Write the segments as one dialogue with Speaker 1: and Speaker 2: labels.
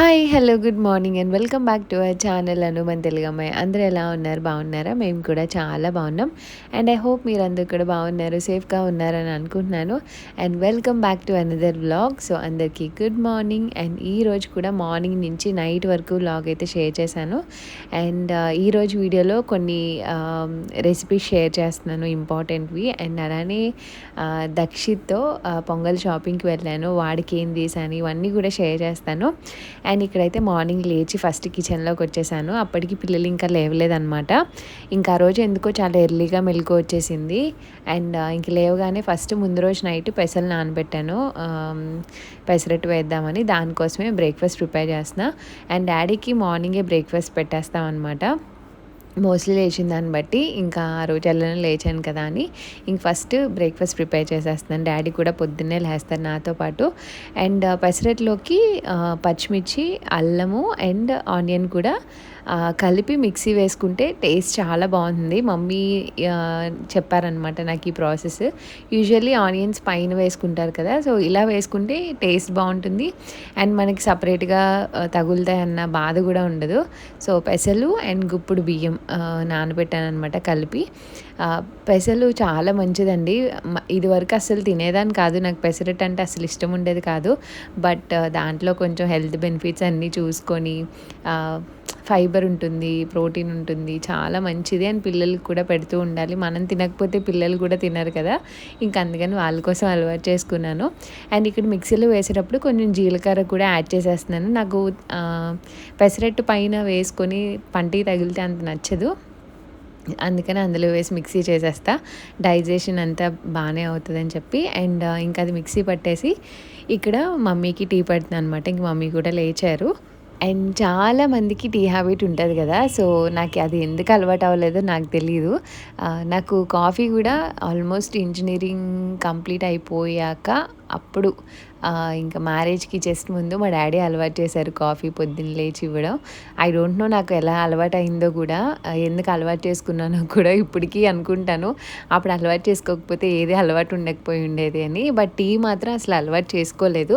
Speaker 1: Hi hello good morning and welcome back to our channel అనుమన్ తెలుగమ్మాయి అందరూ ఎలా ఉన్నారు? బాగున్నారా? మేము కూడా చాలా బాగున్నాం. అండ్ ఐ హోప్ మీరు అందరు కూడా బాగున్నారు సేఫ్గా ఉన్నారని అనుకుంటున్నాను. And welcome back to another vlog so అందరికీ గుడ్ మార్నింగ్ అండ్ ఈ రోజు కూడా మార్నింగ్ నుంచి నైట్ వరకు వ్లాగ్ అయితే షేర్ చేశాను. అండ్ uh, ఈరోజు వీడియోలో కొన్ని um, రెసిపీస్ షేర్ చేస్తున్నాను ఇంపార్టెంట్వి అండ్ అలానే uh, దక్షిత్తో uh, పొంగల్ షాపింగ్కి వెళ్ళాను వాడికి ఏం తీసాను ఇవన్నీ కూడా షేర్ చేస్తాను. అండ్ ఇక్కడైతే మార్నింగ్ లేచి ఫస్ట్ కిచెన్లోకి వచ్చేసాను. అప్పటికి పిల్లలు ఇంకా లేవలేదన్నమాట. ఇంకా ఆ రోజు ఎందుకో చాలా ఎర్లీగా మెలకు వచ్చేసింది. అండ్ ఇంక లేవగానే ఫస్ట్ ముందు రోజు నైట్ పెసలు నానబెట్టాను. పెసరట్టు వేద్దామని దానికోసమే బ్రేక్ఫాస్ట్ ప్రిపేర్ చేస్తున్నా. అండ్ డాడీకి మార్నింగే బ్రేక్ఫాస్ట్ పెట్టేస్తాం అనమాట మోస్ట్లీ లేచిన దాన్ని బట్టి ఇంకా ఆ రోజు ఎల్లనే లేచాను కదా అని. ఇంక ఫస్ట్ బ్రేక్ఫాస్ట్ ప్రిపేర్ చేసేస్తున్నాను. డాడీ కూడా పొద్దున్నే లేస్తారు నాతో పాటు. అండ్ uh, పెసరట్లోకి uh, పచ్చిమిర్చి అల్లము అండ్ ఆనియన్ కూడా కలిపి మిక్సీ వేసుకుంటే టేస్ట్ చాలా బాగుంది మమ్మీ చెప్పారనమాట నాకు ఈ ప్రాసెస్. యూజువల్లీ ఆనియన్స్ పైన వేసుకుంటారు కదా సో ఇలా వేసుకుంటే టేస్ట్ బాగుంటుంది. అండ్ మనకి సపరేట్గా తగులుతాయి అన్న బాధ కూడా ఉండదు. సో పెసలు అండ్ గుప్పుడు బియ్యం నానబెట్టాను అనమాట కలిపి. పెసలు చాలా మంచిదండి. ఇదివరకు అసలు తినేదాన్ని కాదు. నాకు పెసరట్ అంటే అసలు ఇష్టం ఉండేది కాదు. బట్ దాంట్లో కొంచెం హెల్త్ బెనిఫిట్స్ అన్నీ చూసుకొని ఫైబర్ ఉంటుంది ప్రోటీన్ ఉంటుంది చాలా మంచిది అని పిల్లలకి కూడా పెడుతూ ఉండాలి. మనం తినకపోతే పిల్లలు కూడా తినరు కదా. ఇంకా అందుకని వాళ్ళ కోసం అలవాటు చేసుకున్నాను. అండ్ ఇక్కడ మిక్సీలో వేసేటప్పుడు కొంచెం జీలకర్ర కూడా యాడ్ చేసేస్తున్నాను. నాకు పెసరట్టు పైన వేసుకొని పంటికి తగిలితే అంత నచ్చదు. అందుకని అందులో వేసి మిక్సీ చేసేస్తా. డైజెషన్ అంతా బాగానే అవుతుందని చెప్పి అండ్ ఇంకా అది మిక్సీ పట్టేసి ఇక్కడ మమ్మీకి టీ పడుతుంది అనమాట ఇంక మమ్మీ కూడా లేచారు. అండ్ చాలా మందికి టీ హ్యాబిట్ ఉంటుంది కదా సో నాకు అది ఎందుకు అలవాటు అవ్వలేదో నాకు తెలియదు నాకు కాఫీ కూడా ఆల్మోస్ట్ ఇంజనీరింగ్ కంప్లీట్ అయిపోయాక అప్పుడు ఇంకా మ్యారేజ్కి జస్ట్ ముందు మా డాడీ అలవాటు చేశారు కాఫీ పొద్దున్న లేచి ఇవ్వడం. ఐ డోంట్ నో నాకు ఎలా అలవాటు అయిందో కూడా ఎందుకు అలవాటు చేసుకున్నానో కూడా ఇప్పటికీ అనుకుంటాను. అప్పుడు అలవాటు చేసుకోకపోతే ఏది అలవాటు ఉండకపోయి ఉండేది అని. బట్ టీ మాత్రం అసలు అలవాటు చేసుకోలేదు.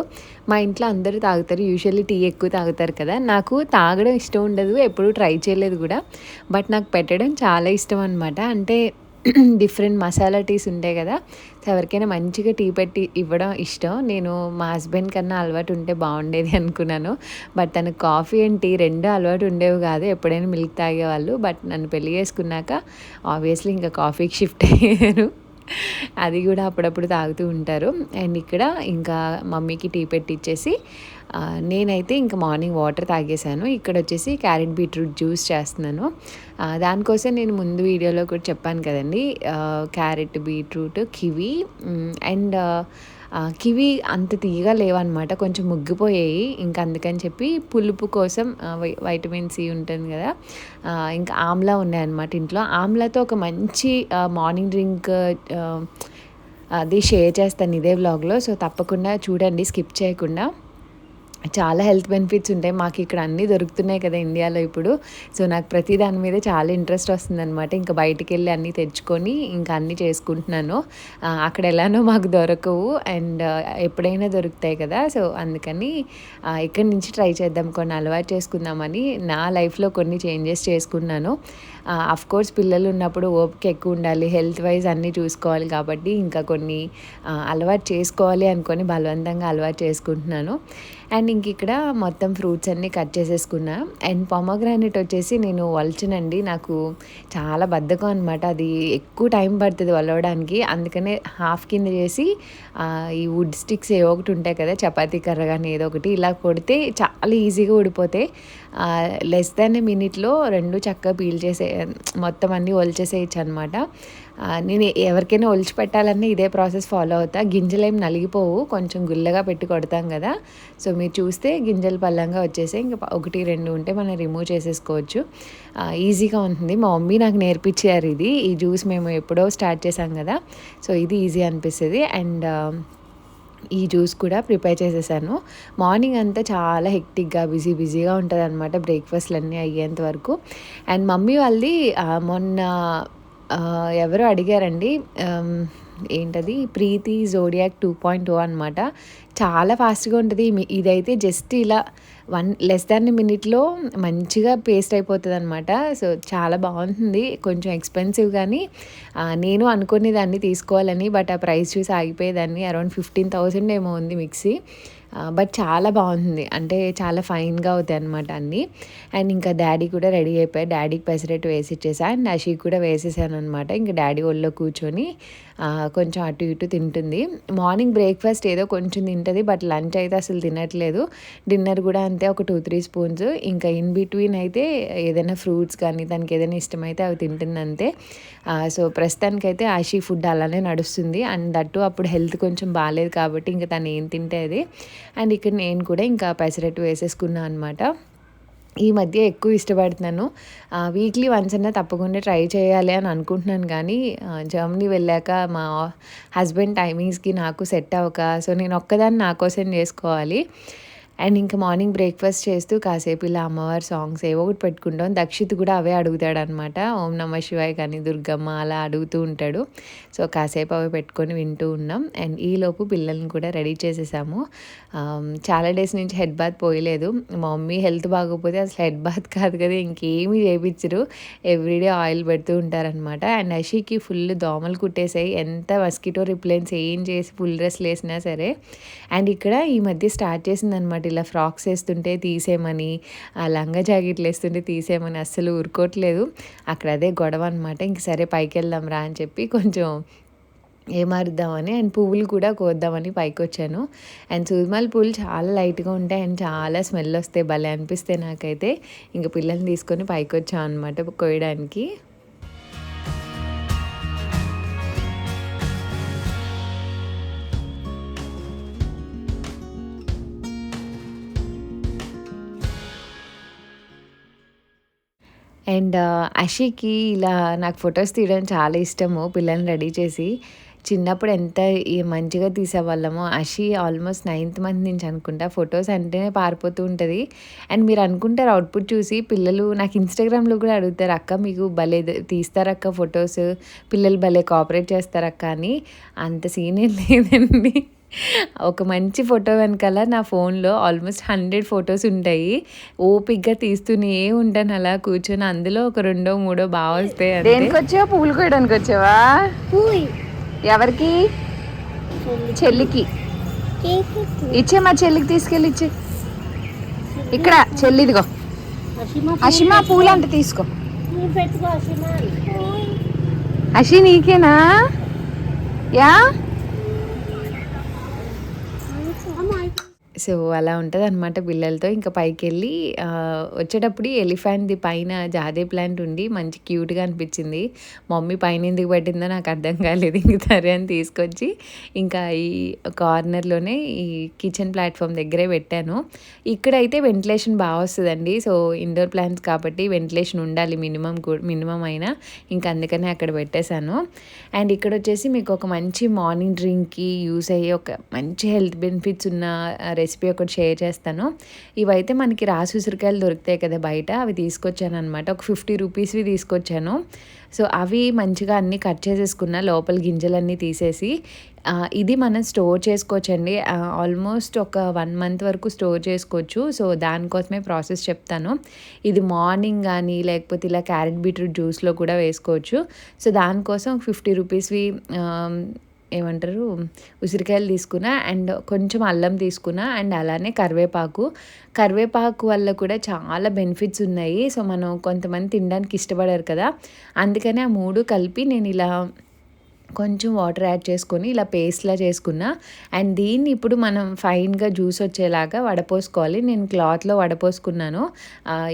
Speaker 1: మా ఇంట్లో అందరూ తాగుతారు. యూజువల్లీ టీ ఎక్కువ తాగుతారు కదా. నాకు తాగడం ఇష్టం ఉండదు ఎప్పుడూ ట్రై చేయలేదు కూడా. బట్ నాకు పెట్టడం చాలా ఇష్టం అనమాట అంటే డిఫరెంట్ మసాలా టీస్ ఉంటాయి కదా సో ఎవరికైనా మంచిగా టీ పెట్టి ఇవ్వడం ఇష్టం. నేను మా హస్బెండ్ కన్నా అలవాటు ఉంటే బాగుండేది అనుకున్నాను. బట్ తనకు కాఫీ అండ్ టీ రెండు అలవాటు ఉండేవి కాదు ఎప్పుడైనా మిల్క్ తాగేవాళ్ళు. బట్ నన్ను పెళ్ళి చేసుకున్నాక ఆబ్వియస్లీ ఇంకా కాఫీకి షిఫ్ట్ అయ్యారు. అది కూడా అప్పుడప్పుడు తాగుతూ ఉంటారు. అండ్ ఇక్కడ ఇంకా మమ్మీకి టీ పెట్టిచ్చేసి ఇచ్చేసి నేనైతే ఇంకా మార్నింగ్ వాటర్ తాగేశాను. ఇక్కడ వచ్చేసి క్యారెట్ బీట్రూట్ జ్యూస్ చేస్తున్నాను. దానికోసం నేను ముందు వీడియోలో కూడా చెప్పాను కదండి. Carrot beetroot kiwi and kiwi అంత తీయగా లేవన్నమాట. కొంచెం ముగ్గిపోయాయి. ఇంకా అందుకని చెప్పి పులుపు కోసం వై- వైటమిన్ సి ఉంటుంది కదా ఇంకా ఆమ్లా ఉన్నాయన్నమాట ఇంట్లో. ఆమ్లాతో ఒక మంచి మార్నింగ్ డ్రింక్ అది షేర్ చేస్తాను ఇదే వ్లాగ్లో. సో తప్పకుండా చూడండి స్కిప్ చేయకుండా. చాలా హెల్త్ బెనిఫిట్స్ ఉంటాయి. మాకు ఇక్కడ అన్నీ దొరుకుతున్నాయి కదా ఇండియాలో ఇప్పుడు. సో నాకు ప్రతి దాని మీద చాలా ఇంట్రెస్ట్ వస్తుందన్నమాట. ఇంకా బయటికి వెళ్ళి అన్నీ తెచ్చుకొని ఇంకా అన్నీ చేసుకుంటున్నాను. అక్కడ ఎలానో మాకు దొరకవు. అండ్ ఎప్పుడైనా దొరుకుతాయి కదా. సో అందుకని ఇక్కడి నుంచి ట్రై చేద్దాం. కొన్ని అలవాటు చేసుకుందామని నా లైఫ్లో కొన్ని చేంజెస్ చేసుకున్నాను. అఫ్ కోర్స్ పిల్లలు ఉన్నప్పుడు ఓపిక ఎక్కువ ఉండాలి. హెల్త్ వైజ్ అన్నీ చూసుకోవాలి కాబట్టి ఇంకా కొన్ని అలవాటు చేసుకోవాలి అనుకొని బలవంతంగా అలవాటు చేసుకుంటున్నాను. అండ్ ఇంక ఇక్కడ మొత్తం ఫ్రూట్స్ అన్నీ కట్ చేసేసుకున్నా. అండ్ పొమగ్రానెట్ వచ్చేసి నేను వలచనండి. నాకు చాలా బద్ధకం అనమాట అది ఎక్కువ టైం పడుతుంది వలవడానికి. అందుకనే హాఫ్ కింద చేసి ఈ వుడ్ స్టిక్స్ ఏ ఒకటి ఉంటాయి కదా చపాతీ కర్ర కానీ ఏదో ఒకటి ఇలా కొడితే చాలా ఈజీగా ఊడిపోతాయి లెస్ దాన్ ఏ మినిట్లో రెండు చక్కగా పీల్ చేసే మొత్తం అన్నీ ఒలిచేసేయచ్చు అనమాట నేను ఎవరికైనా ఒలిచి పెట్టాలన్నా ఇదే ప్రాసెస్ ఫాలో అవుతా. గింజలు ఏం నలిగిపోవు కొంచెం గుల్లగా పెట్టి కొడతాం కదా. సో మీరు చూస్తే గింజలు పల్లంగా వచ్చేసి ఇంకా ఒకటి రెండు ఉంటే మనం రిమూవ్ చేసేసుకోవచ్చు. ఈజీగా ఉంటుంది. మా మమ్మీ నాకు నేర్పించారు ఇది. ఈ జ్యూస్ మేము ఎప్పుడో స్టార్ట్ చేసాం కదా. సో ఇది ఈజీ అనిపిస్తుంది. అండ్ ఈ జ్యూస్ కూడా ప్రిపేర్ చేసేసాను. మార్నింగ్ అంతా చాలా హెక్టిక్గా బిజీ బిజీగా ఉంటుంది అనమాట బ్రేక్ఫాస్ట్లు అన్నీ అయ్యేంత వరకు. అండ్ మమ్మీ వాళ్ళది ఆ, మొన్న ఎవరో అడిగారండి ఏంటది? Preethi Zodiac two point two అనమాట చాలా ఫాస్ట్గా ఉంటుంది. ఇదైతే జస్ట్ ఇలా వన్ లెస్ దాన్ మినిట్లో మంచిగా పేస్ట్ అయిపోతుంది అనమాట సో చాలా బాగుంటుంది. కొంచెం ఎక్స్పెన్సివ్ కానీ నేను అనుకునే దాన్ని తీసుకోవాలని బట్ ఆ ప్రైస్ చూసి ఆగిపోయేదాన్ని. అరౌండ్ ఫిఫ్టీన్ థౌసండ్ ఏమో ఉంది మిక్సీ బట్ చాలా బాగుంది. అంటే చాలా ఫైన్గా అవుతాయి అనమాట అన్నీ. అండ్ ఇంకా డాడీ కూడా రెడీ అయిపోయాయి డాడీకి పెసరెట్ వేసి ఇచ్చేసా. అండ్ అషీకి కూడా వేసేసాను అనమాట ఇంకా డాడీ ఒళ్ళో కూర్చొని కొంచెం అటు ఇటు తింటుంది. మార్నింగ్ బ్రేక్ఫాస్ట్ ఏదో కొంచెం తింటుంది బట్ లంచ్ అయితే అసలు తినట్లేదు. డిన్నర్ కూడా అంతే ఒక టూ త్రీ స్పూన్స్ ఇంకా ఇన్ బిట్వీన్ అయితే ఏదైనా ఫ్రూట్స్ కానీ దానికి ఏదైనా ఇష్టమైతే అవి తింటుంది అంతే. సో ప్రస్తుతానికైతే ఆషీ ఫుడ్ అలానే నడుస్తుంది. అండ్ దట్టు అప్పుడు హెల్త్ కొంచెం బాగాలేదు కాబట్టి ఇంకా తను ఏం తింటే అది. అండ్ ఇక్కడ నేను కూడా ఇంకా పెసరట్టు వేసేసుకున్నాను అనమాట ఈ మధ్య ఎక్కువ ఇష్టపడుతున్నాను. వీక్లీ వన్స్ అన్నా తప్పకుండా ట్రై చేయాలి అని అనుకుంటున్నాను కానీ జర్మనీ వెళ్ళాక మా హస్బెండ్ టైమింగ్స్కి నాకు సెట్ అవ్వక సో నేను ఒక్కదాన్ని నా కోసం చేసుకోవాలి. అండ్ ఇంకా మార్నింగ్ బ్రేక్ఫాస్ట్ చేస్తూ కాసేపు ఇలా అమ్మవారి సాంగ్స్ ఏవో ఒకటి పెట్టుకుంటాం. దక్షిత్ కూడా అవే అడుగుతాడు అనమాట ఓం నమ శివాయ్ కానీ దుర్గమ్మ అలా అడుగుతూ ఉంటాడు. సో కాసేపు అవి పెట్టుకొని వింటూ ఉన్నాం. అండ్ ఈలోపు పిల్లల్ని కూడా రెడీ చేసేసాము. చాలా డేస్ నుంచి హెడ్ బాత్ పోయలేదు. మా మమ్మీ హెల్త్ బాగోకపోతే అసలు హెడ్ బాత్ కాదు కదా ఇంకేమీ చేయించరు ఎవ్రీడే ఆయిల్ పెడుతూ ఉంటారనమాట అండ్ అషికి ఫుల్ దోమలు కుట్టేసాయి. ఎంత మస్కిటో రిప్లైన్స్ ఏం చేసి ఫుల్ డ్రెస్లు వేసినా సరే. అండ్ ఇక్కడ ఈ మధ్య స్టార్ట్ చేసిందనమాట అనమాట ఇలా ఫ్రాక్స్ వేస్తుంటే తీసేయమని ఆ లంగా జాకెట్లు వేస్తుంటే తీసేయమని అస్సలు ఊరుకోవట్లేదు. అక్కడ అదే గొడవ అనమాట ఇంక సరే పైకి వెళ్దాం రా అని చెప్పి కొంచెం ఏమారుద్దామని అండ్ పువ్వులు కూడా కోద్దామని పైకి వచ్చాను అండ్ సూర్మాల పూలు చాలా లైట్గా ఉంటాయి అండ్ చాలా స్మెల్ వస్తాయి. భలే అనిపిస్తే నాకైతే. ఇంక పిల్లల్ని తీసుకొని పైకి వచ్చాను అనమాట కోయడానికి అండ్ అషికి ఇలా నాకు ఫొటోస్ తీయడం చాలా ఇష్టము పిల్లల్ని రెడీ చేసి. చిన్నప్పుడు ఎంత మంచిగా తీసేవాళ్ళము అషి ఆల్మోస్ట్ నైన్త్ మంత్ నుంచి అనుకుంటా ఫొటోస్ అంటేనే పారిపోతూ ఉంటుంది. అండ్ మీరు అనుకుంటారు అవుట్పుట్ చూసి పిల్లలు నాకు ఇన్స్టాగ్రామ్లో కూడా అడుగుతారు అక్క మీకు భలే తీస్తారక్క ఫొటోస్ పిల్లలు భలే కోఆపరేట్ చేస్తారక్క అని. అంత సీన్ లేదండి. ఒక మంచి ఫోటో వెనకాల నా ఫోన్లో ఆల్మోస్ట్ హండ్రెడ్ ఫొటోస్ ఉంటాయి. ఓపిక్గా తీస్తూనే ఉంటాను అలా కూర్చొని. అందులో ఒక రెండో మూడో బాగా వస్తాయి దేనికి వచ్చావా పువ్వులు కోయడానికి వచ్చావా ఎవరికి? చెల్లికి. ఇచ్చే. మా చెల్లికి తీసుకెళ్ళి ఇచ్చే. ఇక్కడ చెల్లిదిగో. అషిమా పూలు అంటే తీసుకో. అషి నీకేనా? యా? సో అలా ఉంటుంది అనమాట పిల్లలతో. ఇంకా పైకి వెళ్ళి వచ్చేటప్పుడు ఎలిఫెంట్ది పైన జాదే ప్లాంట్ ఉండి మంచి క్యూట్గా అనిపించింది. మమ్మీ పైన ఎందుకు పట్టిందో నాకు అర్థం కాలేదు. ఇంక సరే అని తీసుకొచ్చి ఇంకా ఈ కార్నర్లోనే ఈ కిచెన్ ప్లాట్ఫామ్ దగ్గరే పెట్టాను. ఇక్కడైతే వెంటిలేషన్ బాగా వస్తుందండి. సో ఇండోర్ ప్లాంట్స్ కాబట్టి వెంటిలేషన్ ఉండాలి మినిమం మినిమం అయినా. ఇంకా అందుకనే అక్కడ పెట్టేశాను. అండ్ ఇక్కడ వచ్చేసి మీకు ఒక మంచి మార్నింగ్ డ్రింక్కి యూస్ అయ్యే ఒక మంచి హెల్త్ బెనిఫిట్స్ ఉన్న రెసిపీ ఒకటి షేర్ చేస్తాను. ఇవైతే మనకి రాసి ఉసిరికాయలు దొరుకుతాయి కదా బయట అవి తీసుకొచ్చాను అనమాట ఒక ఫిఫ్టీ రూపీస్వి తీసుకొచ్చాను. సో అవి మంచిగా అన్నీ కట్ చేసేసుకున్న లోపల గింజలన్నీ తీసేసి ఇది మనం స్టోర్ చేసుకోవచ్చండి. ఆల్మోస్ట్ ఒక వన్ మంత్ వరకు స్టోర్ చేసుకోవచ్చు. సో దానికోసమే ప్రాసెస్ చెప్తాను. ఇది మార్నింగ్ కానీ లేకపోతే ఇలా క్యారెట్ బీట్రూట్ జ్యూస్లో కూడా వేసుకోవచ్చు. సో దానికోసం ఫిఫ్టీ రూపీస్వి ఏమంటారు ఉసిరికాయలు తీసుకున్నా అండ్ కొంచెం అల్లం తీసుకున్నా అండ్ అలానే కరివేపాకు. కరివేపాకు వల్ల కూడా చాలా బెనిఫిట్స్ ఉన్నాయి. సో మనం కొంతమంది తినడానికి ఇష్టపడారు కదా. అందుకని ఆ మూడు కలిపి నేను ఇలా కొంచెం వాటర్ యాడ్ చేసుకొని ఇలా పేస్ట్లా చేసుకున్నా. అండ్ దీన్ని ఇప్పుడు మనం ఫైన్గా జ్యూస్ వచ్చేలాగా వడపోసుకోవాలి. నేను క్లాత్లో వడపోసుకున్నాను.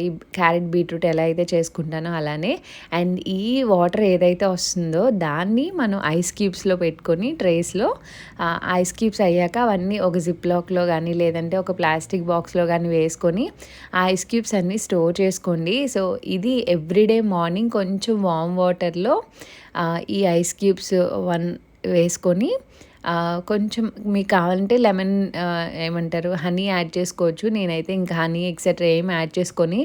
Speaker 1: ఈ క్యారెట్ బీట్రూట్ ఎలా అయితే చేసుకుంటానో అలానే. అండ్ ఈ వాటర్ ఏదైతే వస్తుందో దాన్ని మనం ఐస్ క్యూబ్స్లో పెట్టుకొని ట్రేస్లో ఐస్ క్యూబ్స్ అయ్యాక అవన్నీ ఒక జిప్ లాక్లో కానీ లేదంటే ఒక ప్లాస్టిక్ బాక్స్లో కానీ వేసుకొని ఆ ఐస్ క్యూబ్స్ అన్నీ స్టోర్ చేసుకోండి. సో ఇది ఎవ్రీడే మార్నింగ్ కొంచెం వామ్ వాటర్లో ఈ ఐస్ క్యూబ్స్ వన్ వేసుకొని కొంచెం మీకు కావాలంటే లెమన్ ఏమంటారు హనీ యాడ్ చేసుకోవచ్చు. నేనైతే ఇంకా హనీ ఎక్సెట్రా ఏం యాడ్ చేసుకొని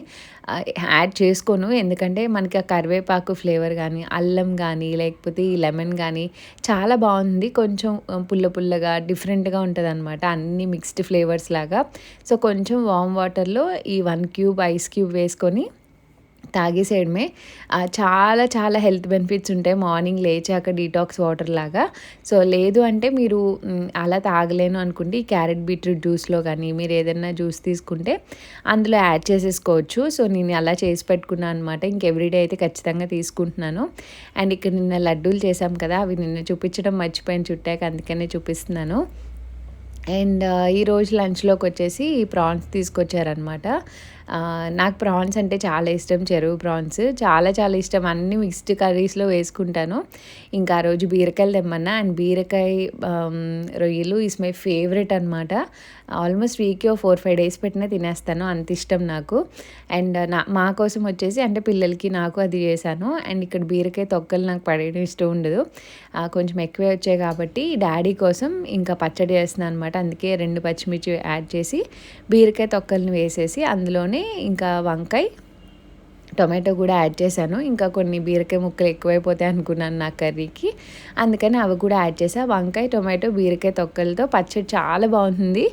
Speaker 1: యాడ్ చేసుకోను. ఎందుకంటే మనకి ఆ కరివేపాకు ఫ్లేవర్ కానీ అల్లం కానీ లేకపోతే ఈ లెమన్ కానీ చాలా బాగుంది. కొంచెం పుల్ల పుల్లగా డిఫరెంట్గా ఉంటుంది అనమాట అన్ని మిక్స్డ్ ఫ్లేవర్స్ లాగా. సో కొంచెం వామ్ వాటర్లో ఈ వన్ క్యూబ్ ఐస్ క్యూబ్ వేసుకొని తాగేసేయడమే చాలా చాలా హెల్త్ బెనిఫిట్స్ ఉంటాయి. మార్నింగ్ లేచాక డీటాక్స్ వాటర్ లాగా. సో లేదు అంటే మీరు అలా తాగలేను అనుకుంటే ఈ క్యారెట్ బీట్రూట్ జ్యూస్లో కానీ మీరు ఏదైనా జ్యూస్ తీసుకుంటే అందులో యాడ్ చేసేసుకోవచ్చు. సో నేను అలా చేసి పెట్టుకున్నాను అనమాట ఇంక ఎవ్రీడే అయితే ఖచ్చితంగా తీసుకుంటున్నాను. అండ్ ఇక్కడ నిన్న లడ్డూలు చేశాం కదా అవి నిన్న చూపించడం మర్చిపోయిన చుట్టాక అందుకనే చూపిస్తున్నాను. అండ్ ఈరోజు లంచ్లోకి వచ్చేసి ప్రాన్స్ తీసుకొచ్చారనమాట నాకు ప్రాన్స్ అంటే చాలా ఇష్టం చెరువు ప్రాన్స్ చాలా చాలా ఇష్టం. అన్ని మిక్స్డ్ కర్రీస్లో వేసుకుంటాను. ఇంకా ఆ రోజు బీరకాయలు తెమ్మన్నా. అండ్ బీరకాయ రొయ్యలు ఈస్ మై ఫేవరెట్ అనమాట ఆల్మోస్ట్ వీక్కి ఫోర్ ఫైవ్ డేస్ పెట్టినా తినేస్తాను. అంత ఇష్టం నాకు. అండ్ నా మా కోసం వచ్చేసి అంటే పిల్లలకి నాకు అది చేశాను. అండ్ ఇక్కడ బీరకాయ తొక్కలు నాకు పడేయడం ఇష్టం ఉండదు. కొంచెం ఎక్కువే వచ్చాయి కాబట్టి డాడీ కోసం ఇంకా పచ్చడి చేస్తున్నాను అనమాట అందుకే రెండు పచ్చిమిర్చి యాడ్ చేసి బీరకాయ తొక్కల్ని వేసేసి అందులోనే ఇంకా వంకాయ టొమాటో కూడా యాడ్ చేశాను. ఇంకా కొన్ని బీరకాయ ముక్కలు ఎక్కువైపోతాయి అనుకున్నాను నా కర్రీకి. అందుకని అవి కూడా యాడ్ చేసా వంకాయ టొమాటో బీరకాయ తొక్కలతో పచ్చడి చాలా బాగుంటుంది.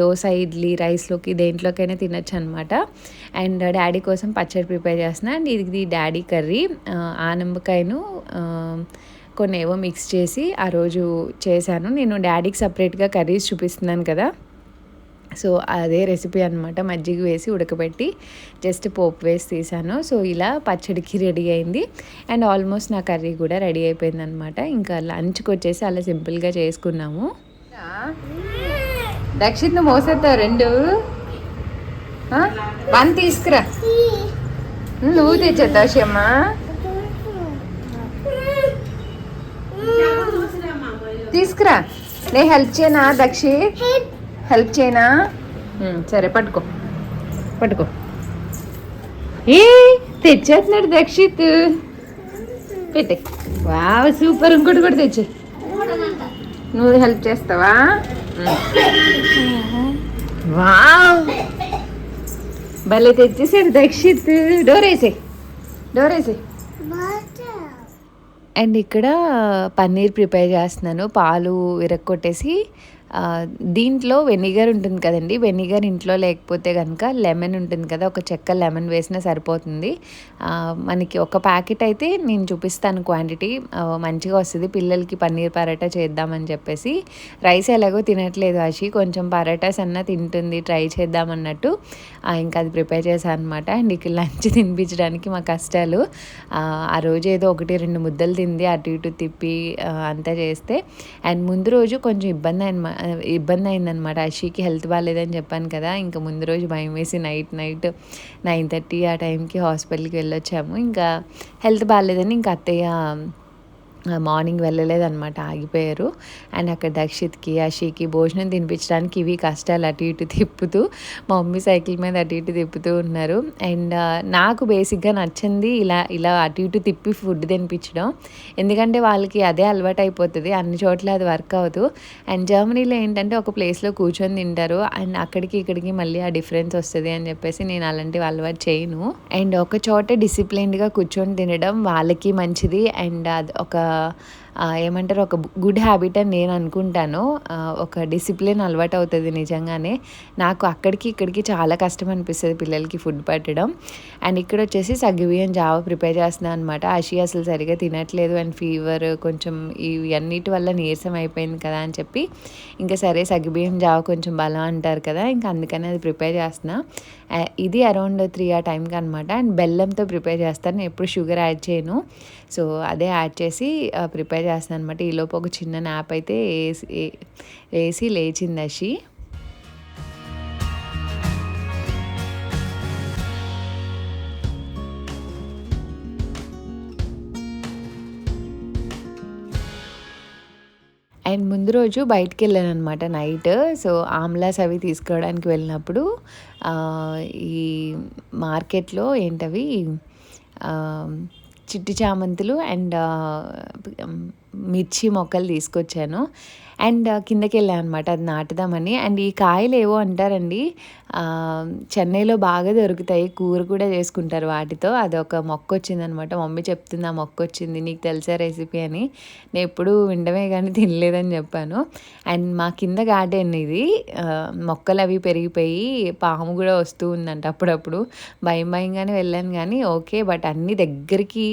Speaker 1: దోశ ఇడ్లీ రైస్లోకి దేంట్లోకైనా తినచ్చు అనమాట అండ్ డాడీ కోసం పచ్చడి ప్రిపేర్ చేస్తున్నా. అండ్ ఇది డాడీ కర్రీ. ఆనంబకాయను కొన్ని ఏవో మిక్స్ చేసి ఆ రోజు చేశాను. నేను డాడీకి సపరేట్గా కర్రీస్ చూపిస్తున్నాను కదా. సో అదే రెసిపీ అనమాట మజ్జిగ వేసి ఉడకబెట్టి జస్ట్ పోపు వేసి తీసాను. సో ఇలా పచ్చడికి రెడీ అయింది. అండ్ ఆల్మోస్ట్ నా కర్రీ కూడా రెడీ అయిపోయింది అనమాట ఇంకా లంచ్కి వచ్చేసి అలా సింపుల్గా చేసుకున్నాము. నువ్వు మోసేస్తావు రెండు. వన్ తీసుకురా. నువ్వు తెచ్చేద్దావు షమ్మ తీసుకురా. నేను హెల్ప్ చేయనా దక్షిత్ హెల్ప్ చేయనా? సరే పట్టుకో. పట్టుకో. ఏ తెచ్చేస్తున్నాడు దక్షిత్. పెట్టే. Wow super. ఇంకోటి కూడా తెచ్చే. నువ్వు హెల్ప్ చేస్తావా? వావ్. భలే తెచ్చేసాడు దక్షిత్. డోర్ వేసే. డోర్ వేసే. అండ్ ఇక్కడ పన్నీర్ ప్రిపేర్ చేస్తున్నాను. పాలు విరక్కొట్టేసి దీంట్లో వెనిగర్ ఉంటుంది కదండి. వెనిగర్ ఇంట్లో లేకపోతే కనుక లెమన్ ఉంటుంది కదా ఒక చెక్క లెమన్ వేసినా సరిపోతుంది. మనకి ఒక ప్యాకెట్ అయితే నేను చూపిస్తాను క్వాంటిటీ. మంచిగా వస్తుంది. పిల్లలకి పన్నీర్ పరాటా చేద్దామని చెప్పేసి. రైస్ ఎలాగో తినట్లేదు అషి కొంచెం పరాటాస్ అన్న తింటుంది. ట్రై చేద్దామన్నట్టు ఇంకా అది ప్రిపేర్ చేశాను అనమాట అండ్ ఇక్కడ లంచ్ తినిపించడానికి మా కష్టాలు. ఆ రోజు ఏదో ఒకటి రెండు ముద్దలు తింది. అటు ఇటు తిప్పి అంతా చేస్తే. అండ్ ముందు రోజు కొంచెం ఇబ్బంది అనమాట ఇబ్బంది అయిందనమాట అషికి హెల్త్ బాగాలేదని చెప్పాను కదా ఇంకా ముందు రోజు భయం వేసి నైట్ నైట్ నైన్ థర్టీ ఆ టైంకి హాస్పిటల్కి వెళ్ళొచ్చాము. ఇంకా హెల్త్ బాగాలేదని ఇంకా అత్తయ్య మార్నింగ్ వెళ్ళలేదన్నమాట ఆగిపోయారు. అండ్ అక్కడ దక్షిత్కి అషికి భోజనం తినిపించడానికి ఇవి కష్టాలు అటు ఇటు తిప్పుతూ మా మమ్మీ సైకిల్ మీద అటు ఇటు తిప్పుతూ ఉన్నారు. అండ్ నాకు బేసిక్గా నచ్చింది ఇలా ఇలా అటు ఇటు తిప్పి ఫుడ్ తినిపించడం. ఎందుకంటే వాళ్ళకి అదే అలవాటు అయిపోతుంది అన్ని చోట్ల అది వర్క్ అవ్వదు. అండ్ జర్మనీలో ఏంటంటే ఒక ప్లేస్లో కూర్చొని తింటారు. అండ్ అక్కడికి ఇక్కడికి మళ్ళీ ఆ డిఫరెన్స్ వస్తుంది అని చెప్పేసి నేను అలాంటివి అలవాటు చేయను. అండ్ ఒక చోట డిసిప్లిన్డ్గా కూర్చొని తినడం వాళ్ళకి మంచిది. అండ్ అది ఒక uh ఏమంటారు ఒక గుడ్ హ్యాబిట్ అని నేను అనుకుంటాను. ఒక డిసిప్లిన్ అలవాటు అవుతుంది నిజంగానే. నాకు అక్కడికి ఇక్కడికి చాలా కష్టం అనిపిస్తుంది పిల్లలకి ఫుడ్ పెట్టడం. అండ్ ఇక్కడ వచ్చేసి సగ్గుబియ్యం జావ ప్రిపేర్ చేస్తున్నాను అనమాట అషి అసలు సరిగా తినట్లేదు అండ్ ఫీవర్ కొంచెం ఇవన్నిటి వల్ల నీరసం అయిపోయింది కదా అని చెప్పి ఇంకా సరే సగ్గుబియ్యం జావ కొంచెం బలం అంటారు కదా ఇంకా అందుకని అది ప్రిపేర్ చేస్తున్నా. ఇది అరౌండ్ త్రీ ఆ టైంకి అనమాట అండ్ బెల్లంతో ప్రిపేర్ చేస్తాను. నేను ఎప్పుడు షుగర్ యాడ్ చేయను. సో అదే యాడ్ చేసి ప్రిపేర్ చేస్తాను అనమాట ఈలోపు ఒక చిన్న నాప్ అయితే వేసి వేసి లేచింది అషి అండ్ ముందు రోజు బయటికి వెళ్ళాను అనమాట నైట్. సో ఆమ్లాస్ అవి తీసుకోవడానికి వెళ్ళినప్పుడు ఈ మార్కెట్లో ఏంటవి? చిట్టి చామంతులు అండ్ మిర్చి మొక్కలు తీసుకొచ్చాను. అండ్ కిందకి వెళ్ళాను అనమాట అది నాటుదామని. అండ్ ఈ కాయలు ఏవో అంటారండి చెన్నైలో బాగా దొరుకుతాయి కూర కూడా చేసుకుంటారు వాటితో. అది ఒక మొక్క వచ్చిందనమాట మమ్మీ చెప్తుంది ఆ మొక్క వచ్చింది నీకు తెలిసా రెసిపీ అని. నేను ఎప్పుడు వినడమే కానీ తినలేదని చెప్పాను. అండ్ మా కింద గార్డెన్ ఇది. మొక్కలు అవి పెరిగిపోయి పాము కూడా వస్తూ ఉందంట అప్పుడప్పుడు. భయం భయంగానే వెళ్ళాను కానీ ఓకే. బట్ అన్ని దగ్గరికి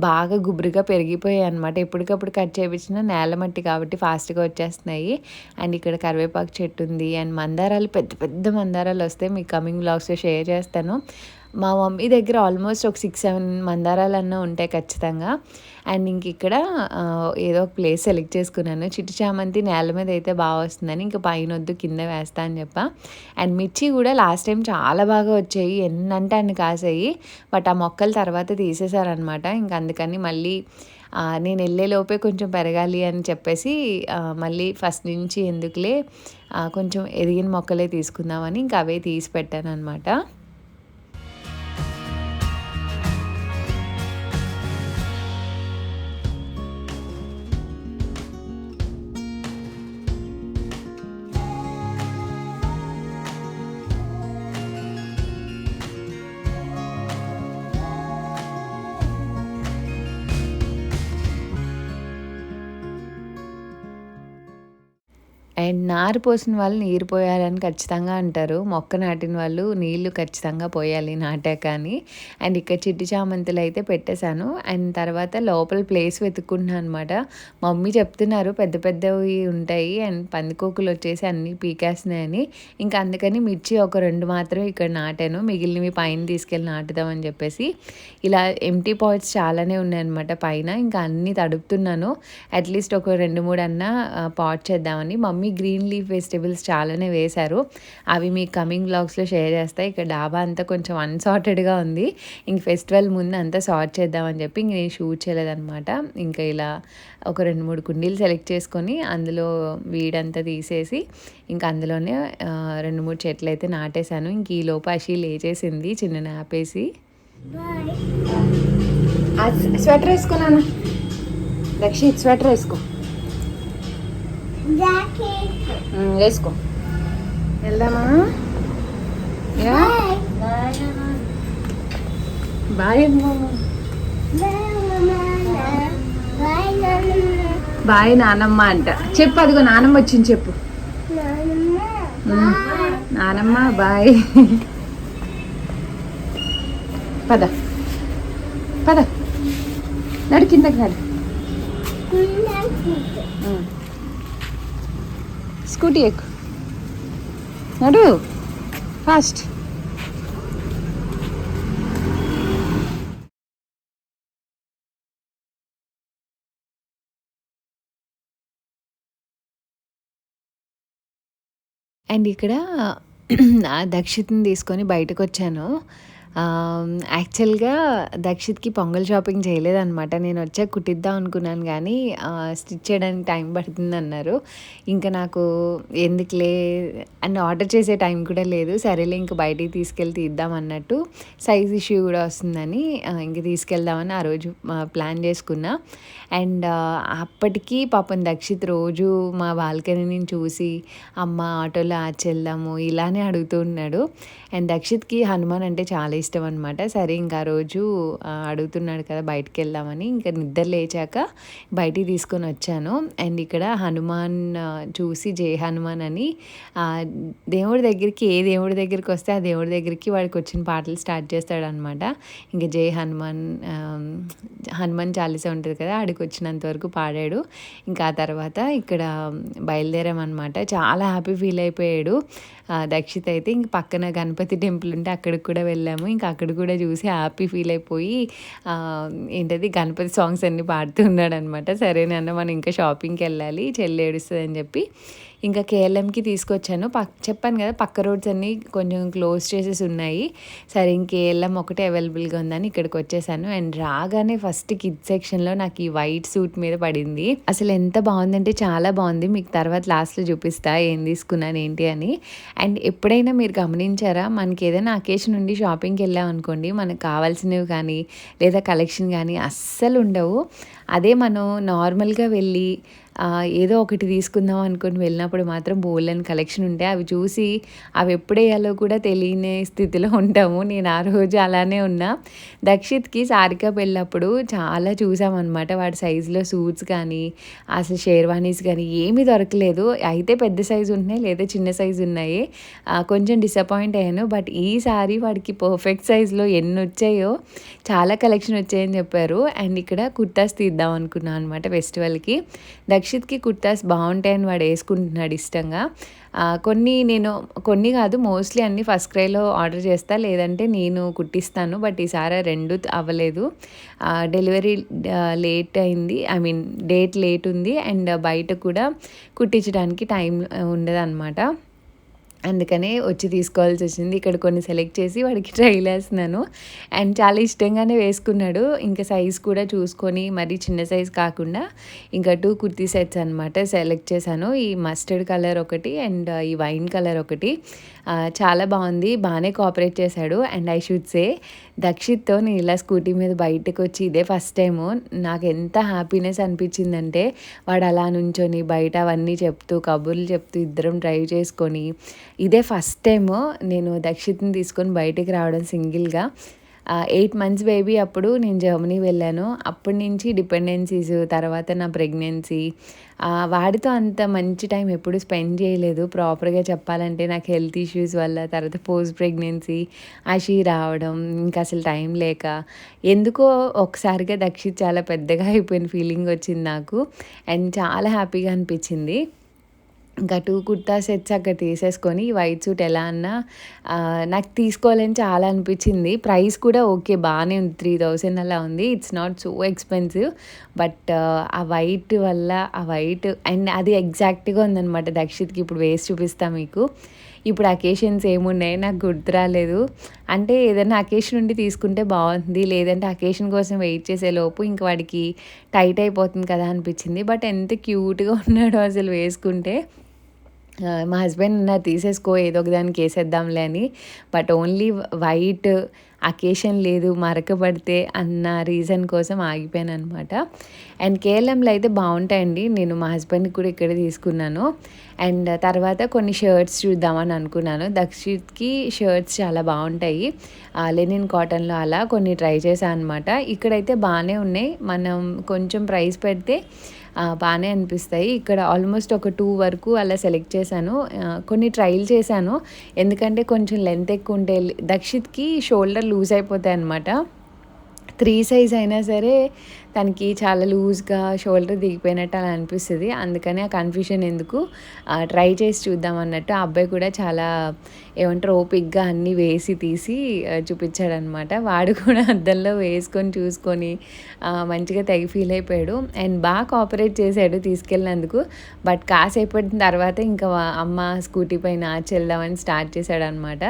Speaker 1: బాగా గుబురుగా పెరిగిపోయాయి అనమాట ఎప్పటికప్పుడు కట్ చేయించిన నేల మట్టి కాబట్టి ఫాస్ట్గా వచ్చేస్తున్నాయి. అండ్ ఇక్కడ కరివేపాకు చెట్టు ఉంది. అండ్ మందారాలు పెద్ద పెద్ద మందారాలు వస్తే మీకు కమింగ్ బ్లాగ్స్లో షేర్ చేస్తాను. మా మమ్మీ దగ్గర ఆల్మోస్ట్ ఒక సిక్స్ సెవెన్ మందారాలన్నా ఉంటాయి ఖచ్చితంగా. అండ్ ఇంక ఇక్కడ ఏదో ఒక ప్లేస్ సెలెక్ట్ చేసుకున్నాను. చిట్టి చామంతి నేల మీద అయితే బాగా వస్తుందని ఇంకా పైన వద్దు కింద వేస్తా అని చెప్ప. అండ్ మిర్చి కూడా లాస్ట్ టైం చాలా బాగా వచ్చాయి. ఎన్నంటే అన్ని కాసాయి. బట్ ఆ మొక్కలు తర్వాత తీసేశారనమాట ఇంక అందుకని మళ్ళీ నేను వెళ్ళేలోపే కొంచెం పెరగాలి అని చెప్పేసి మళ్ళీ ఫస్ట్ నుంచి ఎందుకులే కొంచెం ఎదిగిన మొక్కలే తీసుకుందామని ఇంకా అవే తీసి పెట్టాను అనమాట నారు పోసిన వాళ్ళు నీరు పోయాలని ఖచ్చితంగా అంటారు. మొక్క నాటిన వాళ్ళు నీళ్ళు ఖచ్చితంగా పోయాలి నాటాక అని అండ్ ఇక్కడ చిట్టి చామంతులు అయితే పెట్టేశాను. అండ్ తర్వాత లోపల ప్లేస్ వెతుక్కుంటున్నాను అనమాట మమ్మీ చెప్తున్నారు పెద్ద పెద్దవి ఉంటాయి. అండ్ పందికొక్కులు వచ్చేసి అన్నీ పీకేస్తున్నాయని. ఇంకా అందుకని మిర్చి ఒక రెండు మాత్రం ఇక్కడ నాటాను. మిగిలినవి పైన తీసుకెళ్ళి నాటుదామని చెప్పేసి. ఇలా ఎంటీ పాట్స్ చాలానే ఉన్నాయన్నమాట పైన. ఇంకా అన్నీ తడుపుతున్నాను. అట్లీస్ట్ ఒక రెండు మూడు అన్న పాట్ చేద్దామని. మమ్మీ గ్రీన్ లీఫ్ వెజిటేబుల్స్ చాలానే వేశారు. అవి మీ కమింగ్ బ్లాగ్స్లో షేర్ చేస్తాయి ఇక్కడ డాబా అంతా కొంచెం అన్సార్టెడ్గా ఉంది. ఇంక ఫెస్టివల్ ముందు అంతా సార్ట్ చేద్దామని చెప్పి ఇంక నేను షూట్ చేయలేదన్నమాట. ఇంకా ఇలా ఒక రెండు మూడు కుండీలు సెలెక్ట్ చేసుకొని అందులో వీడంతా తీసేసి ఇంకా అందులోనే రెండు మూడు చెట్లు అయితే నాటేశాను. ఇంక ఈ లోపు అషి లేచేసింది చిన్న నాపేసి స్వెటర్ వేసుకున్నాను లక్ష్మి స్వెటర్ వేసుకో. వేసుకో. వెళ్దామా? యా. బాయ్ బాయ్ నానమ్మ అంట. చెప్పు అదిగో నానమ్మ వచ్చింది చెప్పు. నానమ్మ బాయ్. పద. పద. నడు కిందకి నడు. స్కూటీ ఎక్కు నడు ఫాస్ట్ అండ్ ఇక్కడ ఆ దక్షిత్ని తీసుకొని బయటకు వచ్చాను యాక్చువల్గా దక్షిత్కి పొంగల్ షాపింగ్ చేయలేదన్నమాట. నేను వచ్చా కుట్టిద్దాం అనుకున్నాను కానీ స్టిచ్ చేయడానికి టైం పడుతుంది అన్నారు ఇంకా నాకు ఎందుకులే అండ్ ఆర్డర్ చేసే టైం కూడా లేదు. సరేలే ఇంక బయటికి తీసుకెళ్ళి తీద్దాం అన్నట్టు సైజ్ ఇష్యూ కూడా వస్తుందని ఇంక తీసుకెళ్దామని ఆ రోజు ప్లాన్ చేసుకున్నా. అండ్ అప్పటికి పాపం దక్షిత్ రోజు మా బాల్కనీని చూసి అమ్మ ఆటోలో ఆచెళ్దాము ఇలానే అడుగుతూ ఉన్నాడు. అండ్ దక్షిత్కి హనుమాన్ అంటే చాలా ఇష్టం ఇష్టం అనమాట సరే ఇంకా రోజు అడుగుతున్నాడు కదా బయటికి వెళ్దామని ఇంకా నిద్ర లేచాక బయటికి తీసుకొని వచ్చాను. అండ్ ఇక్కడ హనుమాన్ చూసి జై హనుమాన్ అని దేవుడి దగ్గరికి ఏ దేవుడి దగ్గరికి వస్తే ఆ దేవుడి దగ్గరికి వాడికి వచ్చిన పాటలు స్టార్ట్ చేస్తాడనమాట ఇంకా జై హనుమాన్ హనుమాన్ చాలీసా ఉంటుంది కదా ఆడికి వచ్చినంత వరకు పాడాడు. ఇంకా ఆ తర్వాత ఇక్కడ బయలుదేరామన్నమాట. చాలా హ్యాపీ ఫీల్ అయిపోయాడు. దక్షిత్ అయితే ఇంక పక్కన గణపతి టెంపుల్ ఉంటే అక్కడికి కూడా వెళ్ళాము. ఇంకా అక్కడ కూడా చూసి హ్యాపీ ఫీల్ అయిపోయి ఏంటది గణపతి సాంగ్స్ అన్నీ పాడుతూ ఉన్నాడు అనమాట సరే నాన్న మనం ఇంకా షాపింగ్కి వెళ్ళాలి చెల్లి ఏడుస్తుంది అని చెప్పి ఇంకా కేఎల్ఎంకి తీసుకొచ్చాను. పక్ చెప్పాను కదా పక్క రోడ్స్ అన్నీ కొంచెం క్లోజ్ చేసేసి ఉన్నాయి. సరే ఇంకేఎల్ఎం ఒకటే అవైలబుల్గా ఉందని ఇక్కడికి వచ్చేసాను. అండ్ రాగానే ఫస్ట్ కిడ్ సెక్షన్లో నాకు ఈ వైట్ సూట్ మీద పడింది. అసలు ఎంత బాగుందంటే చాలా బాగుంది. మీకు తర్వాత లాస్ట్లో చూపిస్తా ఏం తీసుకున్నాను ఏంటి అని. అండ్ ఎప్పుడైనా మీరు గమనించారా మనకి ఏదైనా అకేషన్ నుండి షాపింగ్కి వెళ్ళాం అనుకోండి మనకు కావాల్సినవి కానీ లేదా కలెక్షన్ కానీ అస్సలు ఉండవు. అదే మనం నార్మల్గా వెళ్ళి ఏదో ఒకటి తీసుకుందాం అనుకుని వెళ్ళినప్పుడు మాత్రం బోల్డ్ కలెక్షన్ ఉంటాయి అవి చూసి అవి ఎప్పుడు వేయాలో కూడా తెలియని స్థితిలో ఉంటాము. నేను ఆ రోజు అలానే ఉన్నా. దక్షిత్కి సారిక వెళ్ళినప్పుడు చాలా చూసామన్నమాట. వాడి సైజులో సూట్స్ కానీ అసలు షేర్వానీస్ కానీ ఏమీ దొరకలేదు. అయితే పెద్ద సైజు ఉన్నాయి లేదా చిన్న సైజు ఉన్నాయి. కొంచెం డిసప్పాయింట్ అయ్యాను. బట్ ఈసారి వాడికి పర్ఫెక్ట్ సైజులో ఎన్ని వచ్చాయో చాలా కలెక్షన్ వచ్చాయని చెప్పారు. అండ్ ఇక్కడ కుర్తాస్ తీద్దాం అనుకున్నాను అనమాట ఫెస్టివల్కి దక్షిత్కి కుర్తాస్ బాగుంటాయని వాడు వేసుకుంటున్నాడు ఇష్టంగా. కొన్ని నేను కొన్ని కాదు మోస్ట్లీ అన్ని ఫస్ట్ క్రైలో ఆర్డర్ చేస్తా లేదంటే నేను కుట్టిస్తాను బట్ ఈసారి రెండు అవ్వలేదు. డెలివరీ లేట్ అయింది ఐ మీన్ డేట్ లేట్ ఉంది అండ్ బయట కూడా కుట్టించడానికి టైం ఉండదు అందుకనే వచ్చి తీసుకోవాల్సి వచ్చింది. ఇక్కడ కొన్ని సెలెక్ట్ చేసి వాడికి ట్రైల్ వేస్తున్నాను అండ్ చాలా ఇష్టంగానే వేసుకున్నాడు. ఇంకా సైజ్ కూడా చూసుకొని మరీ చిన్న సైజ్ కాకుండా ఇంకా టూ కుర్తీ సెట్స్ అనమాట సెలెక్ట్ చేశాను. ఈ మస్టర్డ్ కలర్ ఒకటి అండ్ uh, ఈ వైన్ కలర్ ఒకటి. చాలా బాగుంది. బాగానే కోఆపరేట్ చేశాడు. అండ్ ఐ షుడ్ సే దక్షిత్తో నేను ఇలా స్కూటీ మీద బయటకు వచ్చి ఇదే ఫస్ట్ టైము నాకు ఎంత హ్యాపీనెస్ అనిపించిందంటే వాడు అలా నుంచొని బయట అవన్నీ చెప్తూ కబుర్లు చెప్తూ ఇద్దరం డ్రైవ్ చేసుకొని ఇదే ఫస్ట్ టైము నేను దక్షిత్ని తీసుకొని బయటికి రావడం సింగిల్గా ఎయిట్ మంత్స్ బేబీ అప్పుడు నేను జర్మనీ వెళ్ళాను. అప్పటి నుంచి డిపెండెన్సీస్ తర్వాత నా ప్రెగ్నెన్సీ వాడితో అంత మంచి టైం ఎప్పుడు స్పెండ్ చేయలేదు. ప్రాపర్గా చెప్పాలంటే నాకు హెల్త్ ఇష్యూస్ వల్ల తర్వాత పోస్ట్ ప్రెగ్నెన్సీ అషి రావడం ఇంకా అసలు టైం లేక. ఎందుకో ఒకసారిగా దక్షిత్ చాలా పెద్దగా అయిపోయిన ఫీలింగ్ వచ్చింది నాకు. అండ్ చాలా హ్యాపీగా అనిపించింది. ఇంకా టూ కుర్తా సెట్స్ అక్కడ తీసేసుకొని వైట్ సూట్ ఎలా అన్నా నాకు తీసుకోవాలని చాలా అనిపించింది. ప్రైస్ కూడా ఓకే బాగానే ఉంది. త్రీ థౌసండ్ అలా ఉంది. It's not so expensive but ఆ వైట్ వల్ల ఆ వైట్ అండ్ అది ఎగ్జాక్ట్గా ఉందన్నమాట దక్షిత్కి. ఇప్పుడు వేసి చూపిస్తా మీకు. ఇప్పుడు అకేషన్స్ ఏమున్నాయి నాకు గుర్తు రాలేదు. అంటే ఏదైనా అకేషన్ నుండి తీసుకుంటే బాగుంది. లేదంటే అకేషన్ కోసం వెయిట్ చేసే లోపు ఇంక వాడికి టైట్ అయిపోతుంది కదా అనిపించింది. బట్ ఎంత క్యూట్గా ఉన్నాడో అసలు వేసుకుంటే. మా హస్బెండ్ నా తీసేసుకో ఏదో ఒక దానికి వేసేద్దాంలే అని. బట్ ఓన్లీ వైట్ అకేషన్ లేదు మరకబడితే అన్న రీజన్ కోసం ఆగిపోయాను అనమాట అండ్ కేఎల్ఎంలో అయితే బాగుంటాయండి. నేను మా హస్బెండ్కి కూడా ఇక్కడే తీసుకున్నాను. అండ్ తర్వాత కొన్ని షర్ట్స్ చూద్దామని అనుకున్నాను. దక్షిత్కి షర్ట్స్ చాలా బాగుంటాయి. లెనిన్ కాటన్లో అలా కొన్ని ట్రై చేశాను అనమాట ఇక్కడైతే బాగానే ఉన్నాయి. మనం కొంచెం ప్రైస్ పెడితే బాగానే అనిపిస్తాయి. ఇక్కడ ఆల్మోస్ట్ ఒక టూ వరకు అలా సెలెక్ట్ చేశాను. కొన్ని ట్రైల్ చేశాను. ఎందుకంటే కొంచెం లెంత్ ఎక్కువ ఉంటే దక్షిత్కి షోల్డర్ లూజ్ అయిపోతాయి అనమాట త్రీ సైజ్ అయినా సరే తనకి చాలా లూజ్గా షోల్డర్ దిగిపోయినట్టు అలా అనిపిస్తుంది. అందుకని ఆ కన్ఫ్యూషన్ ఎందుకు? ట్రై చేసి చూద్దాం అన్నట్టు ఆ అబ్బాయి కూడా చాలా ఏమంటారు ఓపిక్గా అన్నీ వేసి తీసి చూపించాడనమాట. వాడు కూడా అద్దంలో వేసుకొని చూసుకొని మంచిగా తెగి ఫీల్ అయిపోయాడు. అండ్ బాగా కోఆపరేట్ చేశాడు తీసుకెళ్ళినందుకు. బట్ కాసేపటి తర్వాత ఇంకా అమ్మ స్కూటీ పైన చెల్దామని స్టార్ట్ చేశాడు అనమాట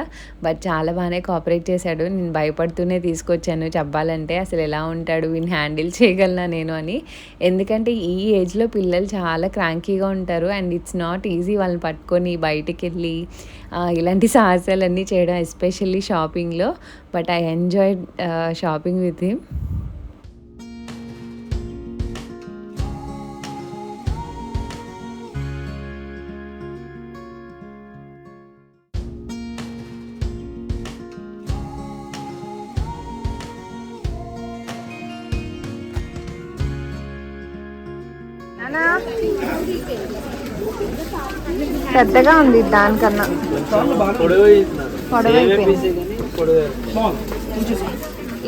Speaker 1: బట్ చాలా బాగానే కోఆపరేట్ చేశాడు. నేను భయపడుతూనే తీసుకొచ్చాను. చెప్పాలంటే అసలు ఎలా ఉంటాడు? వీని హ్యాండిల్ చేయగలనా నేను అని. ఎందుకంటే ఈ ఏజ్లో పిల్లలు చాలా క్రాంకీగా ఉంటారు అండ్ ఇట్స్ నాట్ ఈజీ వాళ్ళని పట్టుకొని బయటికి వెళ్ళి ఇలాంటి సాహసాలన్నీ చేయడం ఎస్పెషల్లీ షాపింగ్లో. But I enjoy shopping with him. పెద్దగా ఉంది దానికన్నా.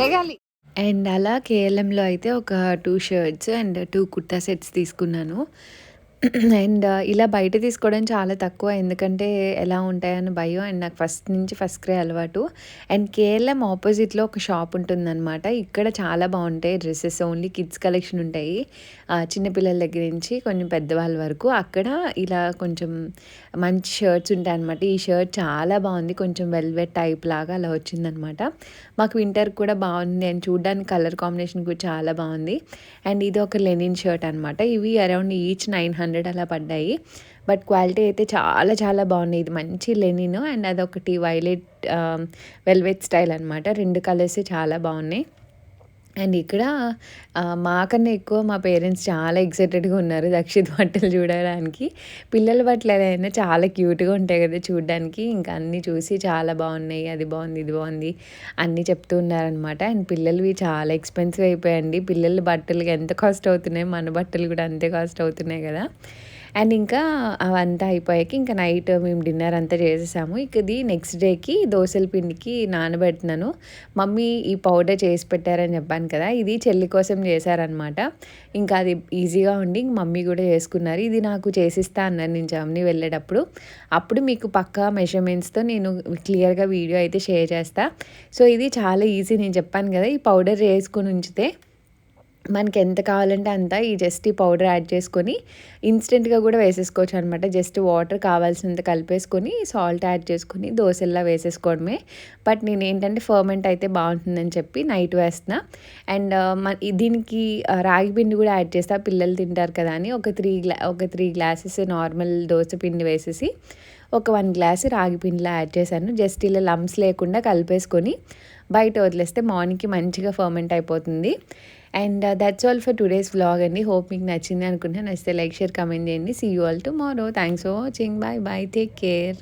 Speaker 1: లేగాలి. అండ్ అలా కేఎల్ఎంలో అయితే ఒక two shirts and two kurta sets తీసుకున్నాను. అండ్ ఇలా బయట తీసుకోవడం చాలా తక్కువ. ఎందుకంటే ఎలా ఉంటాయని భయం. అండ్ నాకు ఫస్ట్ నుంచి ఫస్ట్ క్రే అలవాటు. అండ్ కేఎల్ఎం ఆపోజిట్లో ఒక షాప్ ఉంటుందన్నమాట. ఇక్కడ చాలా బాగుంటాయి డ్రెస్సెస్. ఓన్లీ కిడ్స్ కలెక్షన్ ఉంటాయి. చిన్నపిల్లల దగ్గర నుంచి కొంచెం పెద్దవాళ్ళ వరకు. అక్కడ ఇలా కొంచెం మంచి షర్ట్స్ ఉంటాయి అనమాట ఈ షర్ట్ చాలా బాగుంది. కొంచెం వెల్వెట్ టైప్ లాగా అలా వచ్చిందనమాట మాకు వింటర్ కూడా బాగుంది. అండ్ చూడడానికి కలర్ కాంబినేషన్ కూడా చాలా బాగుంది. అండ్ ఇది ఒక లెనిన్ షర్ట్ అనమాట ఇవి అరౌండ్ ఈచ్ నైన్ హండ్రెడ్ అలా పడ్డాయి. బట్ క్వాలిటీ అయితే చాలా చాలా బాగున్నాయి ఇది మంచి లెనిన్ అండ్ అదొకటి వైలెట్ వెల్వెట్ స్టైల్ అనమాట రెండు కలర్స్ చాలా బాగున్నాయి. అండ్ ఇక్కడ మాకన్నా ఎక్కువ మా పేరెంట్స్ చాలా ఎక్సైటెడ్గా ఉన్నారు దక్షిత్ బట్టలు చూడడానికి. పిల్లల బట్టలు ఏదైనా చాలా క్యూట్గా ఉంటాయి కదా చూడడానికి. ఇంకా అన్నీ చూసి చాలా బాగున్నాయి అది బాగుంది ఇది బాగుంది అన్నీ చెప్తూ ఉన్నారనమాట అండ్ పిల్లలవి చాలా ఎక్స్పెన్సివ్ అయిపోయాయండి. పిల్లల బట్టలకి ఎంత కాస్ట్ అవుతున్నాయి మన బట్టలు కూడా అంతే కాస్ట్ అవుతున్నాయి కదా. అండ్ ఇంకా అవంతా అయిపోయాక ఇంకా నైట్ మేము డిన్నర్ అంతా చేసేసాము. ఇక ఇది నెక్స్ట్ డేకి దోశల పిండికి నానబెడుతున్నాను మమ్మీ ఈ పౌడర్ చేసి పెట్టారని చెప్పాను కదా ఇది చెల్లి కోసం చేశారనమాట ఇంకా అది ఈజీగా ఉండి మమ్మీ కూడా చేసుకున్నారు. ఇది నాకు చేసిస్తా అన్నారు నేను జర్మనీ వెళ్ళేటప్పుడు. అప్పుడు మీకు పక్కా మెజర్మెంట్స్తో నేను క్లియర్గా వీడియో అయితే షేర్ చేస్తా. సో ఇది చాలా ఈజీ నేను చెప్పాను కదా ఈ పౌడర్ వేసుకొని ఉంచితే మనకి ఎంత కావాలంటే అంత ఈ జస్ట్ ఈ పౌడర్ యాడ్ చేసుకొని ఇన్స్టెంట్గా కూడా వేసేసుకోవచ్చు అనమాట జస్ట్ వాటర్ కావాల్సినంత కలిపేసుకొని సాల్ట్ యాడ్ చేసుకొని దోశల్లా వేసేసుకోవడమే. బట్ నేను ఏంటంటే ఫర్మెంట్ అయితే బాగుంటుందని చెప్పి నైట్ వేస్తున్నా. అండ్ దీనికి రాగి పిండి కూడా యాడ్ చేస్తా. పిల్లలు తింటారు కదా అని ఒక త్రీ గ్లా ఒక త్రీ గ్లాసెస్ నార్మల్ దోశ పిండి వేసేసి ఒక వన్ గ్లాస్ రాగి పిండిలో యాడ్ చేశాను. జస్ట్ ఇలా లమ్స్ లేకుండా కలిపేసుకొని బయట వదిలేస్తే మార్నింగ్కి మంచిగా ఫర్మెంట్ అయిపోతుంది. And that's all for today's vlog అండి. హోప్ మీకు నచ్చింది అనుకుంటే నచ్చితే లైక్ షేర్ కమెంట్ చేయండి. See you all tomorrow thanks for watching bye bye take care